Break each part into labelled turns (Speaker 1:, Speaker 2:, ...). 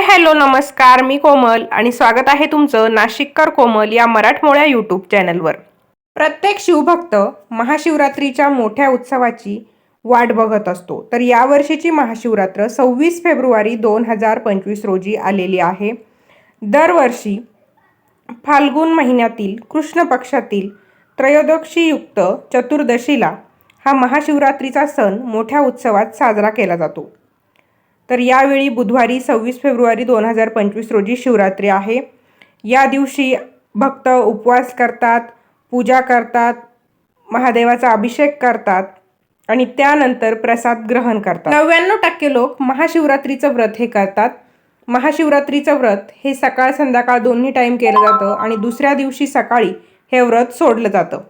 Speaker 1: Hi hello नमस्कार मी कोमल आणि स्वागत आहे तुमचं नाशिककर कोमल या मराठमोळ्या यूट्यूब चॅनलवर. प्रत्येक शिवभक्त महाशिवरात्रीच्या मोठ्या उत्सवाची वाट बघत असतो. तर यावर्षीची महाशिवरात्र सव्वीस फेब्रुवारी दोन हजार पंचवीस रोजी आलेली आहे. दरवर्षी फाल्गुन महिन्यातील कृष्ण पक्षातील त्रयोदशीयुक्त चतुर्दशीला हा महाशिवरात्रीचा सण मोठ्या उत्सवात साजरा केला जातो. तर यावेळी बुधवारी सव्वीस फेब्रुवारी दोन हजार पंचवीस रोजी शिवरात्री आहे. या दिवशी भक्त उपवास करतात पूजा करतात महादेवाचा अभिषेक करतात आणि त्यानंतर प्रसाद ग्रहण करतात. नव्याण्णव टक्के लोक महाशिवरात्रीचं व्रत हे करतात. महाशिवरात्रीचं व्रत हे सकाळ संध्याकाळ दोन्ही टाईम केलं जातं आणि दुसऱ्या दिवशी सकाळी हे व्रत सोडलं जातं.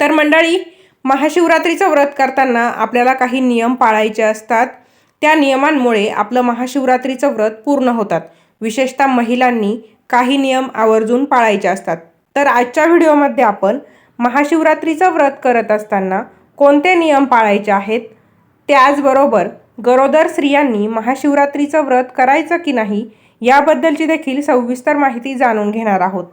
Speaker 1: तर मंडळी महाशिवरात्रीचं व्रत करताना आपल्याला काही नियम पाळायचे असतात. त्या नियमांमुळे आपलं महाशिवरात्रीचं व्रत पूर्ण होतात. विशेषतः महिलांनी काही नियम आवर्जून पाळायचे असतात. तर आजच्या व्हिडिओमध्ये आपण महाशिवरात्रीचं व्रत करत असताना कोणते नियम पाळायचे आहेत? त्याचबरोबर गरोदर स्त्रियांनी महाशिवरात्रीचं व्रत करायचं की नाही याबद्दलची देखील सविस्तर माहिती जाणून घेणार आहोत.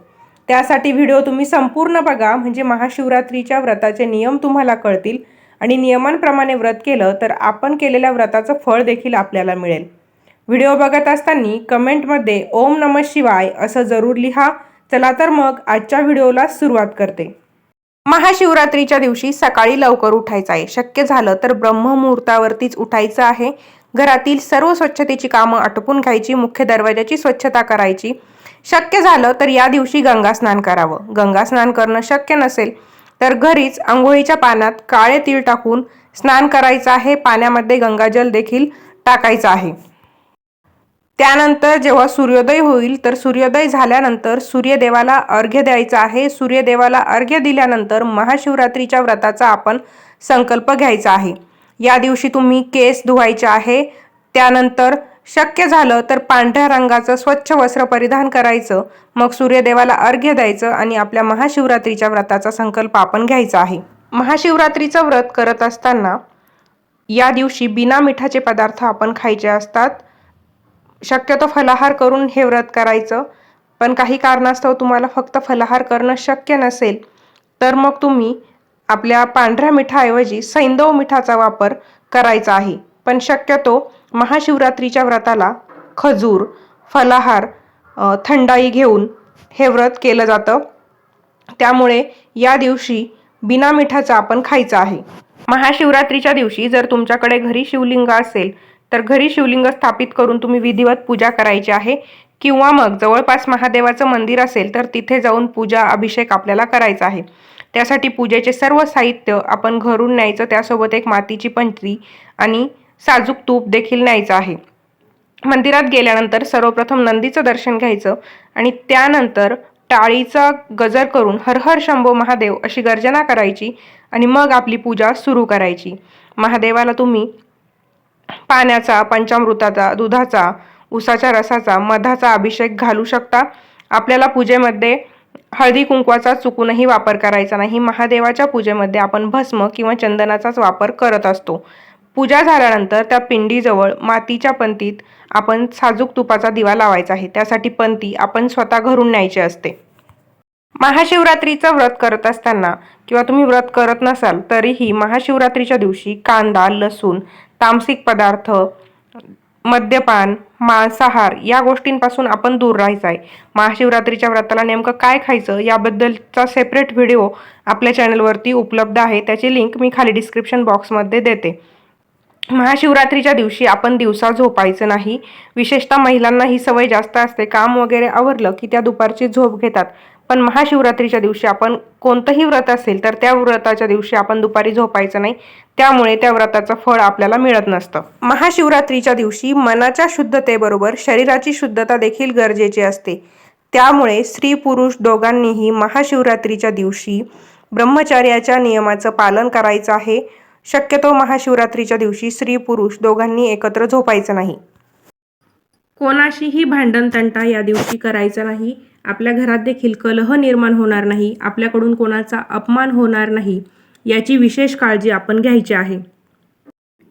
Speaker 1: त्यासाठी व्हिडिओ तुम्ही संपूर्ण बघा म्हणजे महाशिवरात्रीच्या व्रताचे नियम तुम्हाला कळतील. आणि नियमांप्रमाणे व्रत केलं तर आपण केलेल्या व्रताचं फळ देखील आपल्याला मिळेल. व्हिडिओ बघत असताना कमेंटमध्ये ओम नम शिवाय असं जरूर लिहा. चला तर मग आजच्या व्हिडिओला सुरुवात करते. महाशिवरात्रीच्या दिवशी सकाळी लवकर उठायचं आहे. शक्य झालं तर ब्रह्ममुहूर्तावरतीच उठायचं आहे. घरातील सर्व स्वच्छतेची कामं आटोपून घ्यायची मुख्य दरवाजाची स्वच्छता करायची. शक्य झालं तर या दिवशी गंगा स्नान करावं. गंगा स्नान करणं शक्य नसेल तर घरीच आंघोळीच्या पाण्यात काळे तीळ टाकून स्नान करायचं आहे. पाण्यामध्ये गंगाजल देखील टाकायचं आहे. त्यानंतर जेव्हा सूर्योदय होईल तर सूर्योदय झाल्यानंतर सूर्यदेवाला अर्घ्य द्यायचा आहे. सूर्यदेवाला अर्घ्य दिल्यानंतर महाशिवरात्रीच्या व्रताचा आपण संकल्प घ्यायचा आहे. या दिवशी तुम्ही केस धुवायचे आहे. त्यानंतर शक्य झालं तर पांढऱ्या रंगाचं स्वच्छ वस्त्र परिधान करायचं मग सूर्यदेवाला अर्घ्य द्यायचं आणि आपल्या महाशिवरात्रीच्या व्रताचा संकल्प आपण घ्यायचा आहे. महाशिवरात्रीचं व्रत करत असताना या दिवशी बिना मिठाचे पदार्थ आपण खायचे असतात. शक्यतो फलाहार करून हे व्रत करायचं. पण काही कारणास्तव तुम्हाला फक्त फलाहार करणं शक्य नसेल तर मग तुम्ही आपल्या पांढऱ्या मिठाऐवजी सैंदव मिठाचा वापर करायचा आहे. पण शक्यतो महाशिवरात्रीच्या व्रताला खजूर फलाहार थंडाई घेऊन हे व्रत केलं जातं. त्यामुळे या दिवशी बिना मिठाचं आपण खायचं आहे. महाशिवरात्रीच्या दिवशी जर तुमच्याकडे घरी शिवलिंग असेल तर घरी शिवलिंग स्थापित करून तुम्ही विधिवत पूजा करायची आहे. किंवा मग जवळपास महादेवाचं मंदिर असेल तर तिथे जाऊन पूजा अभिषेक आपल्याला करायचा आहे. त्यासाठी पूजेचे सर्व साहित्य आपण घरून न्यायचं त्यासोबत एक मातीची पंत्री आणि साजूक तूप देखील न्यायचं आहे. मंदिरात गेल्यानंतर सर्वप्रथम नंदीचं दर्शन घ्यायचं आणि त्यानंतर टाळीचा गजर करून हर हर शंभो महादेव अशी गर्जना करायची आणि मग आपली पूजा सुरू करायची. महादेवाला तुम्ही पाण्याचा पंचामृताचा दुधाचा उसाच्या रसाचा मधाचा अभिषेक घालू शकता. आपल्याला पूजेमध्ये हळदी कुंकवाचा चुकूनही वापर करायचा नाही. महादेवाच्या पूजेमध्ये आपण भस्म किंवा चंदनाचाच वापर करत असतो. पूजा झाल्यानंतर त्या पिंडीजवळ मातीच्या पंतीत आपण साजूक तुपाचा दिवा लावायचा आहे. त्यासाठी पंती आपण स्वतः घरून न्यायची असते. महाशिवरात्रीचं व्रत करत असताना किंवा तुम्ही व्रत करत नसाल तरीही महाशिवरात्रीच्या दिवशी कांदा लसूण तामसिक पदार्थ मद्यपान मांसाहार या गोष्टींपासून आपण दूर राहायचं आहे. महाशिवरात्रीच्या व्रताला नेमकं काय खायचं याबद्दलचा सेपरेट व्हिडिओ आपल्या चॅनलवरती उपलब्ध आहे. त्याची लिंक मी खाली डिस्क्रिप्शन बॉक्समध्ये देते. महाशिवरात्रीच्या दिवशी आपण दिवसा झोपायचं नाही. विशेषतः महिलांना ही सवय जास्त असते. काम वगैरे आवरलं की त्या दुपारची झोप घेतात. पण महाशिवरात्रीच्या दिवशी आपण कोणतंही व्रत असेल तर त्या व्रताच्या दिवशी आपण दुपारी झोपायचं नाही. त्यामुळे त्या व्रताचं फळ आपल्याला मिळत नसतं. महाशिवरात्रीच्या दिवशी मनाच्या शुद्धतेबरोबर शरीराची शुद्धता देखील गरजेची असते. त्यामुळे स्त्री पुरुष दोघांनीही महाशिवरात्रीच्या दिवशी ब्रह्मचर्याच्या नियमाचं पालन करायचं आहे. शक्यतो महाशिवरात्रीच्या दिवशी स्त्री पुरुष दोघांनी एकत्र झोपायचं नाही. कोणाशीही भांडण तंटा या दिवशी करायचा नाही. आपल्या घरात देखील कलह निर्माण होणार नाही. आपल्याकडून कोणाचा अपमान होणार नाही. याची विशेष काळजी आपण घ्यायची आहे.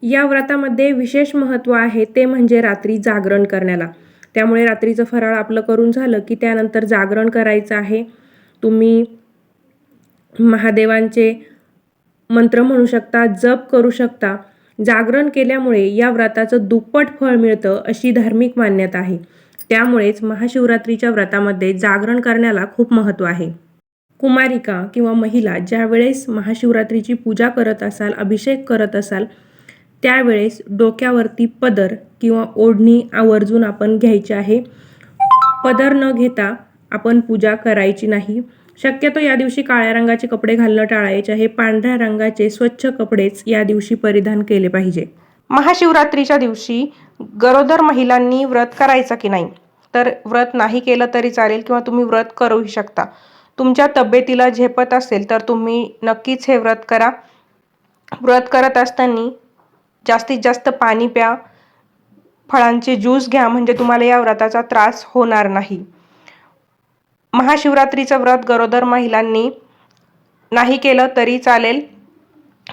Speaker 1: या व्रतामध्ये विशेष महत्त्व आहे ते म्हणजे रात्री जागरण करण्याला. त्यामुळे रात्रीचं फराळ आपलं करून झालं की त्यानंतर जागरण करायचं आहे. तुम्ही महादेवांचे मंत्र म्हणू शकता जप करू शकता जागरण केल्यामुळे या व्रताचं दुप्पट फळ मिळतं अशी धार्मिक मान्यता आहे. त्यामुळेच महाशिवरात्रीच्या व्रतामध्ये जागरण करण्याला खूप महत्त्व आहे. कुमारिका किंवा महिला ज्यावेळेस महाशिवरात्रीची पूजा करत असाल अभिषेक करत असाल त्यावेळेस डोक्यावरती पदर किंवा ओढणी आवर्जून आपण घ्यायची आहे. पदर न घेता आपण पूजा करायची नाही. शक्यतो या दिवशी काळ्या रंगाचे कपडे घालणं टाळायचे. हे पांढऱ्या रंगाचे स्वच्छ कपडेच या दिवशी परिधान केले पाहिजे. महाशिवरात्रीच्या दिवशी गरोदर महिलांनी व्रत करायचं की नाही? तर व्रत नाही केलं तरी चालेल किंवा तुम्ही व्रत करूही शकता. तुमच्या तब्येतीला झेपत असेल तर तुम्ही नक्कीच हे व्रत करा. व्रत करत असताना जास्तीत जास्त पाणी प्या. फळांचे ज्यूस घ्या म्हणजे तुम्हाला या व्रताचा त्रास होणार नाही. महाशिवरात्रीचं व्रत गरोदर महिलांनी नाही केलं तरी चालेल.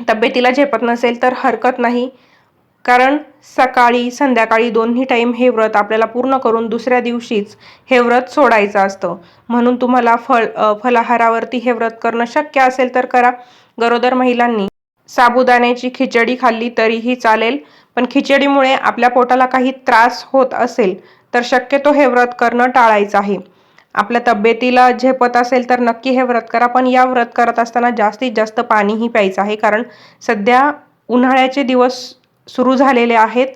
Speaker 1: तब्येतीला झेपत नसेल तर हरकत नाही. कारण सकाळी संध्याकाळी दोन्ही टाईम हे व्रत आपल्याला पूर्ण करून दुसऱ्या दिवशीच हे व्रत सोडायचं असतं. म्हणून तुम्हाला फळ फलाहारावरती हे व्रत करणं शक्य असेल तर करा. गरोदर महिलांनी साबुदाण्याची खिचडी खाल्ली तरीही चालेल. पण खिचडीमुळे आपल्या पोटाला काही त्रास होत असेल तर शक्यतो हे व्रत करणं टाळायचं आहे. आपल्या तब्येतीला झेपत असेल तर नक्की हे व्रत करा. पण या व्रत करत असताना जास्तीत जास्त पाणीही प्यायचं आहे. कारण सध्या उन्हाळ्याचे दिवस सुरू झालेले आहेत.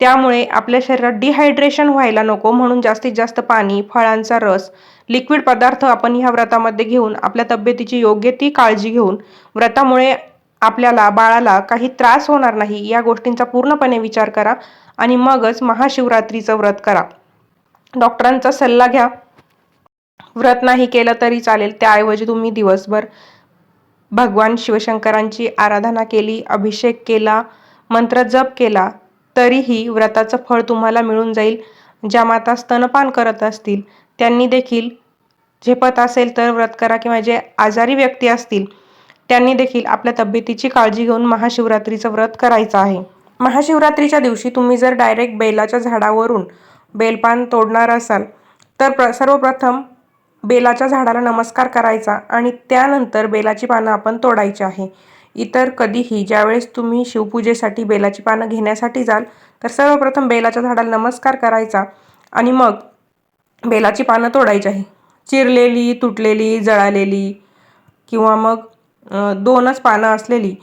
Speaker 1: त्यामुळे आपल्या शरीरात डिहायड्रेशन व्हायला नको. म्हणून जास्तीत जास्त पाणी फळांचा रस लिक्विड पदार्थ आपण ह्या व्रतामध्ये घेऊन आपल्या तब्येतीची योग्य ती काळजी घेऊन व्रतामुळे आपल्याला बाळाला काही त्रास होणार नाही या गोष्टींचा पूर्णपणे विचार करा. आणि मगच महाशिवरात्रीचं व्रत करा. डॉक्टरांचा सल्ला घ्या. व्रत नाही केलं तरी चालेल. त्याऐवजी तुम्ही दिवसभर भगवान शिवशंकरांची आराधना केली अभिषेक केला मंत्र जप केला तरीही व्रताचं फळ तुम्हाला मिळून जाईल. ज्या माता स्तनपान करत असतील त्यांनी देखील झेपत असेल तर व्रत करा किंवा जे आजारी व्यक्ती असतील त्यांनी देखील आपल्या तब्येतीची काळजी घेऊन महाशिवरात्रीचं व्रत करायचं आहे. महाशिवरात्रीच्या दिवशी तुम्ही जर डायरेक्ट बेलाच्या झाडावरून बेलपान तोडणार असाल तर प्र सर्वप्रथम बेलाच्या झाडाला नमस्कार करायचा आणि त्यानंतर बेलाची पानं आपण तोडायची आहे. इतर कधीही ज्यावेळेस तुम्ही शिवपूजेसाठी बेलाची पानं घेण्यासाठी जाल तर सर्वप्रथम बेलाच्या झाडाला नमस्कार करायचा आणि मग बेलाची पानं तोडायची आहे. चिरलेली तुटलेली जळालेली किंवा मग दोनच पानं असलेली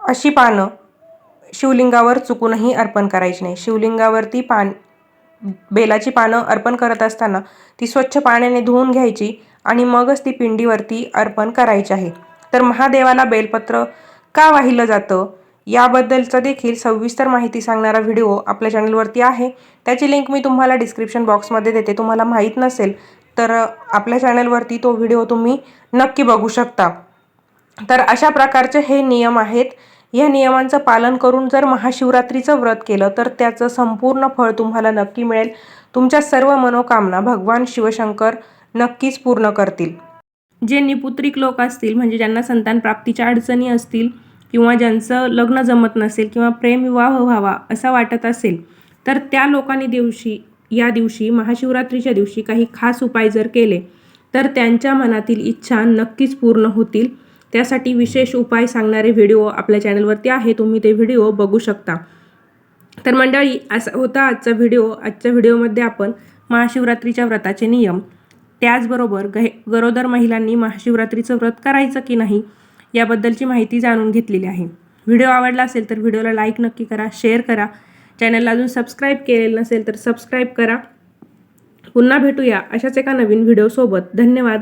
Speaker 1: अशी पानं शिवलिंगावर चुकूनही अर्पण करायची नाही. शिवलिंगावरती पान बेलाची पानं अर्पण करत असताना ती स्वच्छ पाण्याने धुवून घ्यायची आणि मगच ती पिंडीवरती अर्पण करायची आहे. तर महादेवाला बेलपत्र का वाहिलं जातं? याबद्दलचं देखील सविस्तर माहिती सांगणारा व्हिडिओ आपल्या चॅनलवरती आहे. त्याची लिंक मी तुम्हाला डिस्क्रिप्शन बॉक्समध्ये देते. तुम्हाला माहीत नसेल तर आपल्या चॅनलवरती तो व्हिडिओ तुम्ही नक्की बघू शकता. तर अशा प्रकारचे हे नियम आहेत. या नियमांचं पालन करून जर महाशिवरात्रीचं व्रत केलं तर त्याचं संपूर्ण फळ तुम्हाला नक्की मिळेल. तुमच्या सर्व मनोकामना भगवान शिवशंकर नक्कीच पूर्ण करतील. जे निपुत्रिक लोक असतील म्हणजे ज्यांना संतान प्राप्तीच्या अडचणी असतील किंवा ज्यांचं लग्न जमत नसेल किंवा प्रेमविवाह व्हावा असा वाटत असेल तर त्या लोकांनी दिवशी या दिवशी महाशिवरात्रीच्या दिवशी काही खास उपाय जर केले तर त्यांच्या मनातील इच्छा नक्कीच पूर्ण होतील. त्यासाठी विशेष उपाय सांगणारे व्हिडिओ आपल्या चॅनलवरती आहे. तुम्ही ते व्हिडिओ बघू शकता. तर मंडळी असा होता आजचा व्हिडिओ आजच्या व्हिडिओमध्ये आपण महाशिवरात्रीच्या व्रताचे नियम. त्याचबरोबर गहे गरोदर महिलांनी महाशिवरात्रीचं व्रत करायचं की नाही याबद्दलची माहिती जाणून घेतलेली आहे. व्हिडिओ आवडला असेल तर व्हिडिओला लाईक नक्की करा शेअर करा. चॅनलला अजून सबस्क्राईब केलेलं नसेल तर सबस्क्राईब करा. पुन्हा भेटूया अशाच एका नवीन व्हिडिओसोबत धन्यवाद.